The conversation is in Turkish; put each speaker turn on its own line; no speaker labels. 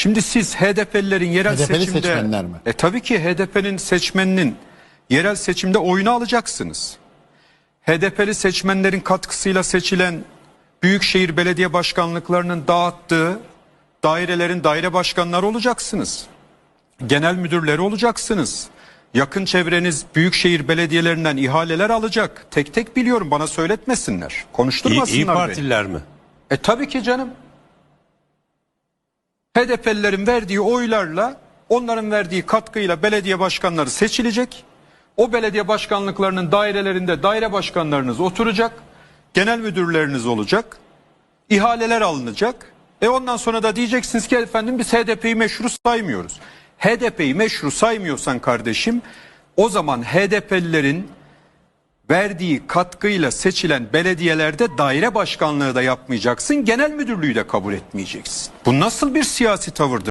Şimdi siz HDP'lilerin yerel
HDP'li
seçimde...
seçmenler mi?
E tabii ki HDP'nin seçmeninin yerel seçimde oyunu alacaksınız. HDP'li seçmenlerin katkısıyla seçilen büyükşehir belediye başkanlıklarının dağıttığı dairelerin daire başkanları olacaksınız. Genel müdürleri olacaksınız. Yakın çevreniz büyükşehir belediyelerinden ihaleler alacak. Tek tek biliyorum bana söyletmesinler.
İyi,
Konuşturmasınlar
İyi
beni.
Partililer mi?
E tabii ki canım. HDP'lilerin verdiği oylarla onların verdiği katkıyla belediye başkanları seçilecek. O belediye başkanlıklarının dairelerinde daire başkanlarınız oturacak. Genel müdürleriniz olacak. ihaleler alınacak. E ondan sonra da diyeceksiniz ki efendim biz HDP'yi meşru saymıyoruz. HDP'yi meşru saymıyorsan kardeşim o zaman HDP'lilerin verdiği katkıyla seçilen belediyelerde daire başkanlığı da yapmayacaksın, genel müdürlüğü de kabul etmeyeceksin. Bu nasıl bir siyasi tavırdır?